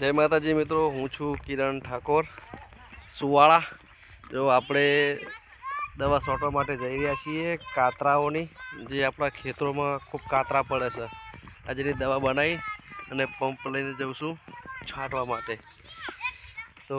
જય માતાજી મિત્રો, હું છું કિરણ ઠાકોર, સુવાળા. જો આપણે દવા છોટવા માટે જઈ રહ્યા છીએ કાતરાઓની, જે આપણા ખેતરોમાં ખૂબ કાતરા પડે છે. આ જેની દવા બનાવી અને પંપ લઈને જઉં છું છાંટવા માટે. તો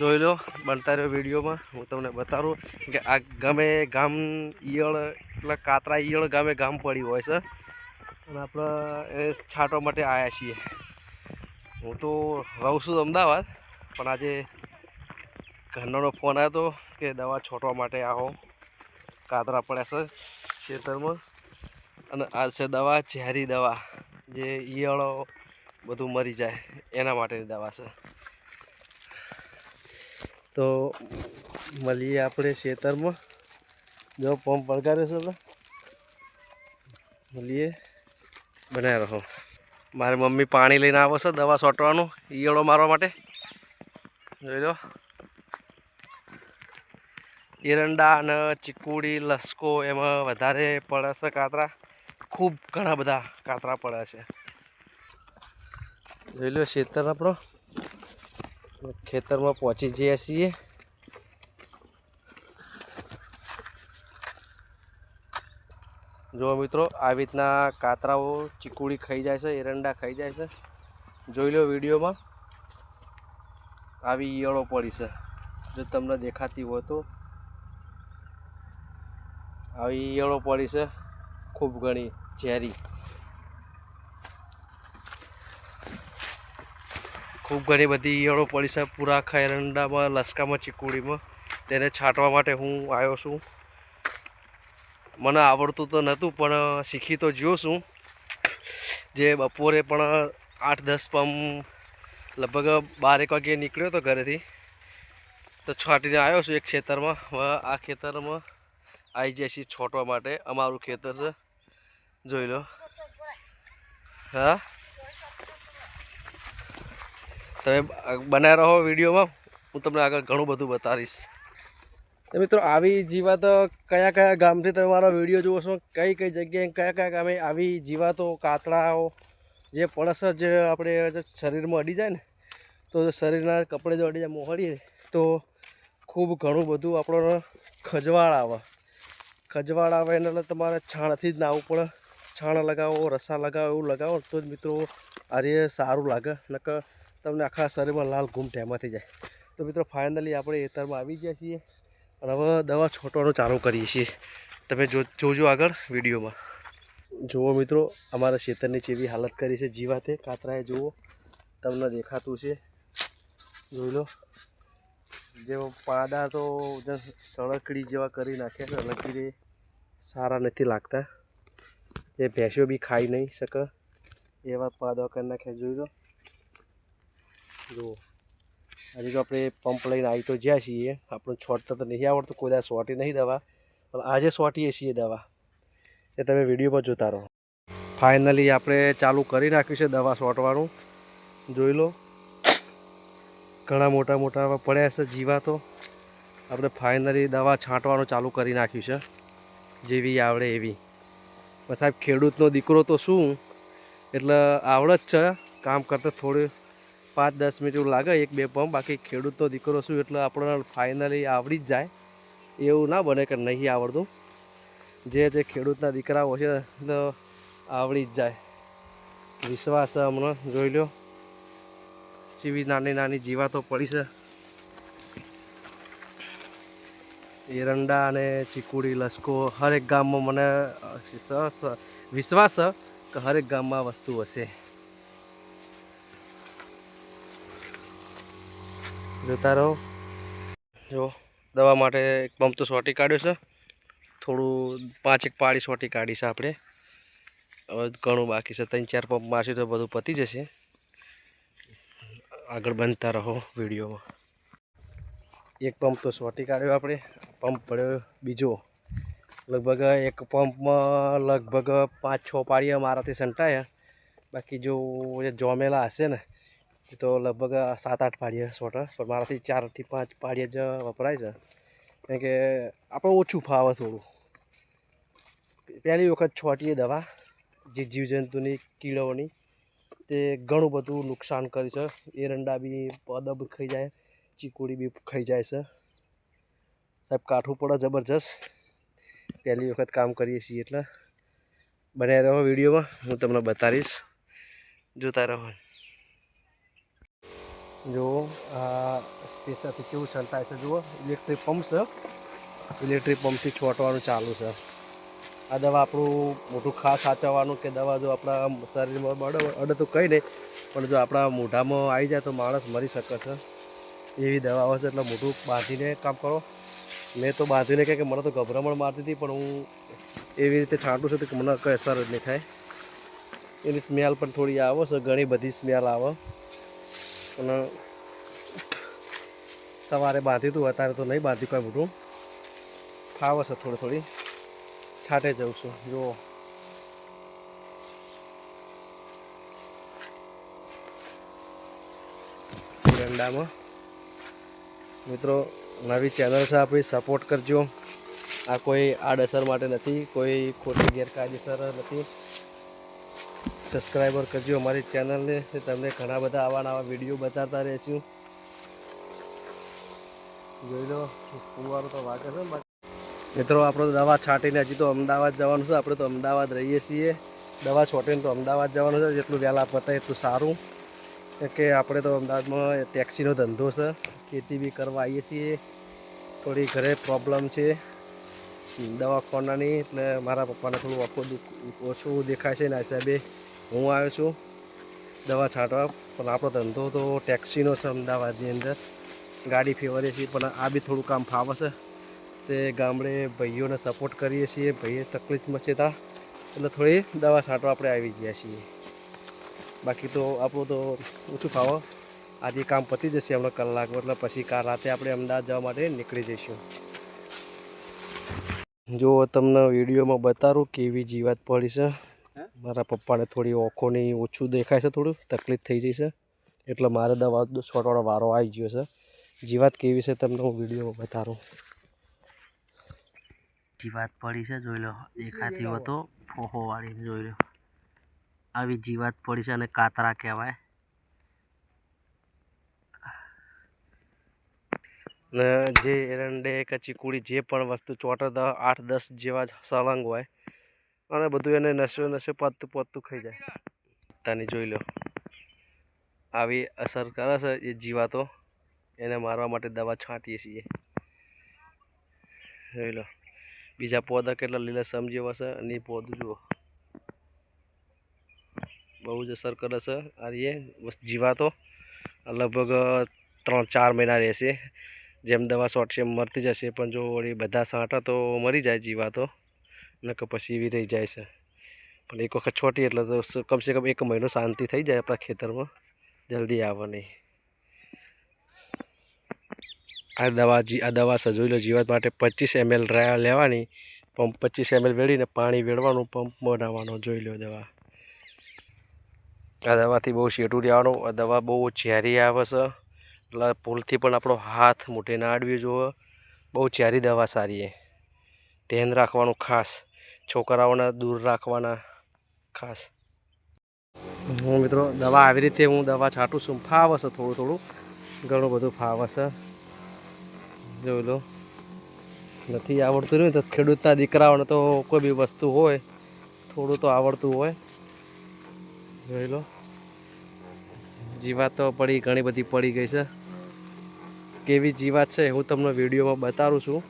જોઈ લો, બનતા રહ્યો વિડીયોમાં. હું તમને બતાવું કે આ ગામે ગામ ઈયળ, એટલે કાતરા ઈયળ ગામે ગામ પડી હોય છે. અને આપણે એ છાંટવા માટે આવ્યા છીએ. હું તો રહું છું અમદાવાદ, પણ આજે ઘરનો ફોન આવ્યો હતો કે દવા છોટવા માટે આવો. કાતરા પડ્યા છે ખેતરમાં. અને આ છે દવા, ઝેરી દવા. જે ઈયળો બધું મરી જાય, એના માટેની દવા છે. તો મળીએ આપણે ખેતરમાં. જો પંપ પડકાર્યો છે મળીએ. બનાવી રહો. મારી મમ્મી પાણી લઈને આવે છે દવા સોટવાનું, ઈયળો મારવા માટે. જોઈ લો. એરંડા અને ચીકુડી, લસકો એમાં વધારે પડે છે કાતરા. ખૂબ ઘણા બધા કાતરા પડે છે. જોઈ લો ખેતર આપણો. ખેતરમાં પહોંચી જઈએ છીએ. જો મિત્રો આવી રીતના કાતરાઓ ચીકુડી ખાઈ જાય છે, એરંડા ખાઈ જાય છે. જોઈ લો વિડીયોમાં. આવી ઈયળો પડી છે. જો તમને દેખાતી હોય તો. આવી ઈયળો પડી છે, ખૂબ ઘણી ઝેરી. ખૂબ ઘણી બધી ઈયળો પડી છે પૂરા આખા એરંડામાં, લસકામાં, ચીકુડીમાં. તેને છાંટવા માટે હું આવ્યો છું. મને આવડતું તો નહોતું, પણ શીખી તો જ્યો જે બપોરે પણ આઠ, દસ પંપ લગભગ બારેક વાગે નીકળ્યો હતો ઘરેથી. તો છાંટીને આવ્યો છું એક ખેતરમાં. આ ખેતરમાં આવી જાય છે છોટવા માટે. અમારું ખેતર છે. જોઈ લો. હા? તમે બનાવી રહો વિડીયોમાં. હું તમને આગળ ઘણું બધું બતાવીશ. તો મિત્રો, આવી જીવાતો કયા કયા ગામથી તમે મારો વીડિયો જુઓ છો? કઈ કઈ જગ્યાએ કયા કયા ગામે આવી જીવાતો કાતરાઓ જે પડસ જે આપણે શરીરમાં અડી જાય ને, તો શરીરના કપડે જો અડી જાય મોહડીએ તો ખૂબ ઘણું બધું આપણો ખજવાળ આવે. ખજવાળ આવે એને એટલે તમારે છાણથી જ નાવું પડે. છાણ લગાવો, રસા લગાવો, એવું લગાવો તો જ મિત્રો આરે સારું લાગે. નકર તમને આખા શરીરમાં લાલ ઘૂમ ટેમાં જાય. તો મિત્રો ફાઇનલી આપણે એતરમાં આવી ગયા છીએ. અને હવે દવા છોટવાનું ચાલુ કરીએ છીએ. તમે જો જોજો આગળ વિડીયોમાં. જુઓ મિત્રો, અમારા ખેતરની જેવી હાલત કરી છે. જીવાતે કાતરાએ જુઓ, તમને દેખાતું છે. જોઈ લો. જે પાડા તો સળકડી જેવા કરી નાખે છે લકીરે સારા નથી લાગતા. એ ભેંસો બી ખાઈ નહીં શકે. એવા પાદા કરી નાખ્યા જોઈ લો. જુઓ. આજે તો આપણે પંપ લઈને આવી તો જ્યાં છીએ. આપણને છોટતા તો નહીં આવડતું કોઈ દાદા સોટી નહીં દવા. પણ આજે સોટીએ છીએ દવા. એ તમે વિડીયોમાં જોતા રહો. ફાઇનલી આપણે ચાલુ કરી નાખ્યું છે દવા શોટવાનું જોઈ લો. ઘણા મોટા મોટા પડ્યા છે જીવા તો આપણે ફાઇનલી દવા છાંટવાનું ચાલુ કરી નાખ્યું છે. જેવી આવડે એવી. પણ સાહેબ, ખેડૂતનો દીકરો તો શું? એટલે આવડે જ છે. કામ કરતાં થોડું પાંચ દસ મિનિટ એવું લાગે, એક બે પંપ, બાકી ખેડૂતનો દીકરો શું એટલે આપણને ફાઇનલી આવડી જ જાય. એવું ના બને કે નહીં આવડતું. જે જે ખેડૂતના દીકરાઓ છે તો આવડી જ જાય. વિશ્વાસ હમણાં, જોઈ લો જેવી નાની નાની જીવાતો પડી છે. એરંડા અને ચીકુડી, લસકો, હરેક ગામમાં મને વિશ્વાસ કે હરેક ગામમાં વસ્તુ હશે. જોતા રહો. જો, દવા માટે એક પંપ તો સોટી કાઢ્યો છે. થોડું પાંચ એક પાડી સોટી કાઢી છે આપણે. હવે ઘણું બાકી છે. ત્રણ ચાર પંપ મારશે તો બધું પતી જશે. આગળ બનતા રહો વિડીયોમાં. એક પંપ તો સોટી કાઢ્યો આપણે. પંપ પડ્યો બીજો. લગભગ એક પંપમાં લગભગ પાંચ છ પાડીયા મારાથી સંટાયા. બાકી જે જોમેલા હશે ને એ તો લગભગ સાત આઠ પાડીયા સ્વટર પણ મારાથી ચારથી પાંચ પાડીયા જ વપરાય છે. કારણ કે આપણે ઓછું ફાવે થોડું. પહેલી વખત છોટીએ દવા, જે જીવજંતુની કીડોની તે ઘણું બધું નુકસાન કર્યું છે. એરંડા બી પદબ ખાઈ જાય, ચીકુડી બી ખાઈ જાય છે. સાહેબ, કાઠું પડે જબરજસ્ત. પહેલી વખત કામ કરીએ છીએ એટલે. બનાવી રહો વિડીયોમાં, હું તમને બતાવીશ. જોતા રહો. જો, આ સ્પેસરથી કેવું છંટાય છે જુઓ ઇલેક્ટ્રિક પંપ છે. ઇલેક્ટ્રિક પંપથી છોટવાનું ચાલુ છે. આ દવા આપણું મોટું ખાસ સાચવવાનું કે દવા જો આપણા શરીરમાં અડે તો કંઈ નહીં, પણ જો આપણા મોઢામાં આવી જાય તો માણસ મરી શકે છે. એવી દવાઓ છે, એટલે મોઢું બાંધીને કામ કરો. મેં તો બાંધીને કહે કે મને તો ગભરામણ મારતી હતી, પણ હું એવી રીતે છાંટું છું કે મને કંઈ અસર જ નહીં થાય. એની સ્મેલ પણ થોડી આવે છે, ઘણી બધી સ્મેલ આવે. અને સવારે બાંધ્યું હતું, અત્યારે તો નહીં બાંધ્યું કાંઈ મોટું ફાવે છે થોડી થોડી. છાંટે જઉં છું, જુઓ. એરંડામાં. મિત્રો, નવી ચેનલ છે આપણી, સપોર્ટ કરજો. આ કોઈ આડઅસર માટે નથી, કોઈ ખોટી ગેરકાયદેસર નથી. સબસ્ક્રાઈબર કરજો અમારી ચેનલને. તમને ઘણા બધા આવા નવા વીડિયો બતાવતા રહીશું. જોઈ લો ફુવારો તો વાગે છે મિત્રો, આપણો દવા છાંટીને હજી તો અમદાવાદ જવાનું છે. આપણે તો અમદાવાદ રહીએ છીએ. દવા છોટીને તો અમદાવાદ જવાનું છે. જેટલું વહેલા પતાય એટલું સારું. કે આપણે તો અમદાવાદમાં ટેક્સીનો ધંધો છે. ખેતી બી કરવા આવીએ છીએ. થોડી ઘરે પ્રોબ્લેમ છે. દવાખાનાની એટલે મારા પપ્પાને થોડું આખું ઓછું દેખાય છે ને આ હિસાબે. હું આવ્યો છું દવા છાંટવા. પણ આપણો ધંધો તો ટેક્સીનો છે અમદાવાદની અંદર. ગાડી ફેવરીએ છીએ, પણ આ બી થોડું કામ ફાવે છે. તે ગામડે ભાઈઓને સપોર્ટ કરીએ છીએ, ભાઈએ તકલીફમાં છે તા. એટલે થોડી દવા છાંટવા આપણે આવી ગયા છીએ. બાકી તો આપણું તો ઓછું ફાવો. આજે કામ પતી જશે હમણાં કલાક, એટલે પછી કાલ રાતે આપણે અમદાવાદ જવા માટે નીકળી જઈશું. જો તમને વિડીયોમાં બતાવું કેવી જીવાત પડી છે. મારા પપ્પાને થોડી ઓખોની ઓછું દેખાય છે થોડું તકલીફ થઈ જઈ છે. એટલે મારે દવા છોટવાનો વારો આવી ગયો છે. જીવાત કેવી છે તમને હું વીડિયો બતાવું. જીવાત પડી છે જોઈ લો. દેખાતી હોય તો ફોહો વાળીને જોઈ લો. આવી જીવાત પડી છે અને કાતરા કહેવાય. ને જે એરંડે કે ચીકુડી જે પણ વસ્તુ ચોટે આઠ દસ જેવા સળંગ હોય અને બધું એને નશો નશો પતતું પતતું ખાઈ જાય. તાની જોઈ લો આવી અસર કરે છે એ જીવાતો. એને મારવા માટે દવા છાંટીએ છીએ. જોઈ લો. બીજા પોદા કેટલા લીલા સમજી છે અને એ પોદું જુઓ. બહુ જ અસર કરે છે. આ એ જીવાતો. લગભગ ત્રણ ચાર મહિના રહેશે. જેમ દવા છોટશે એમ મરતી જશે. પણ જો વળી બધા સાંટા તો મરી જાય જીવાતો. નકર પછી એવી થઈ જાય છે. પણ એક વખત છોટી એટલે તો કમસે કમ એક મહિનો શાંતિ થઈ જાય આપણા ખેતરમાં. જલ્દી આવવાની. આ દવા જી, આ દવા સજોઈ લો, જીવાત માટે પચીસ એમએલ લેવાની, પંપ પચીસ એમએલ વેળીને પાણી વેળવાનું, પંપ બનાવવાનો, જોઈ લો દવા. આ દવાથી બહુ શેટું રહેવાનું, આ દવા બહુ ઝેરી આવે છે. એટલે ભૂલથી પણ આપણો હાથ મોઢે ના જોવે. બહુ ઝેરી દવા સારી એ. ધ્યાન રાખવાનું ખાસ. છોકરાઓને દૂર રાખવાના ખાસ. હું મિત્રો દવા આવી રીતે હું દવા છાંટું છું. ફાવશે થોડું થોડું. ઘણું બધું ફાવશે. જોઈ લો. નથી આવડતું નહીં તો ખેડૂતના દીકરાઓને તો કોઈ બી વસ્તુ હોય, થોડું તો આવડતું હોય. જોઈ લો. જીવાત તો પડી, ઘણી બધી પડી ગઈ છે. કેવી જીવાત છે હું તમને વિડીયોમાં બતાવું છું.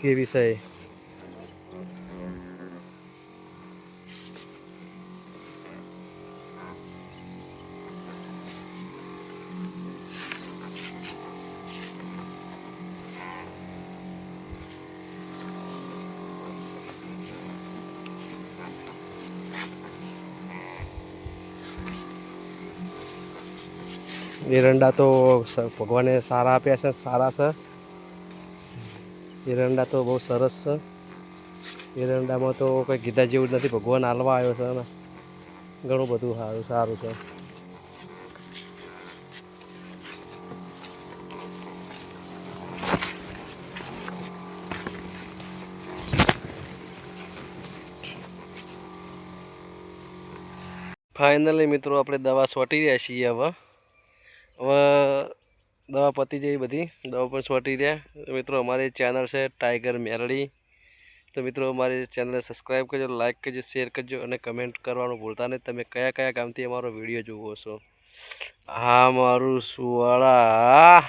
કેવી છે એરંડા તો ભગવાને સારા આપ્યા છે, સારા છે. એરંડા તો બહુ સરસ છે. એરંડામાં તો કંઈ કીધા જેવું જ નથી, ભગવાન હાલવા આવ્યો છે ને ઘણું બધું સારું સારું છે. ફાઇનલી મિત્રો, આપણે દવા સોટી રહ્યા છીએ હવે. દવા પતી જઈ બધી દવા પણ સોટી રહ્યા. મિત્રો, અમારી ચેનલ છે ટાઈગર મેરડી તો મિત્રો, અમારી ચેનલને સબસ્ક્રાઈબ કરજો લાઇક કરજો શેર કરજો અને કમેન્ટ કરવાનું ભૂલતા નહીં. તમે કયા કયા ગામથી અમારો વીડિયો જુઓ છો? હા મારું સુવાળા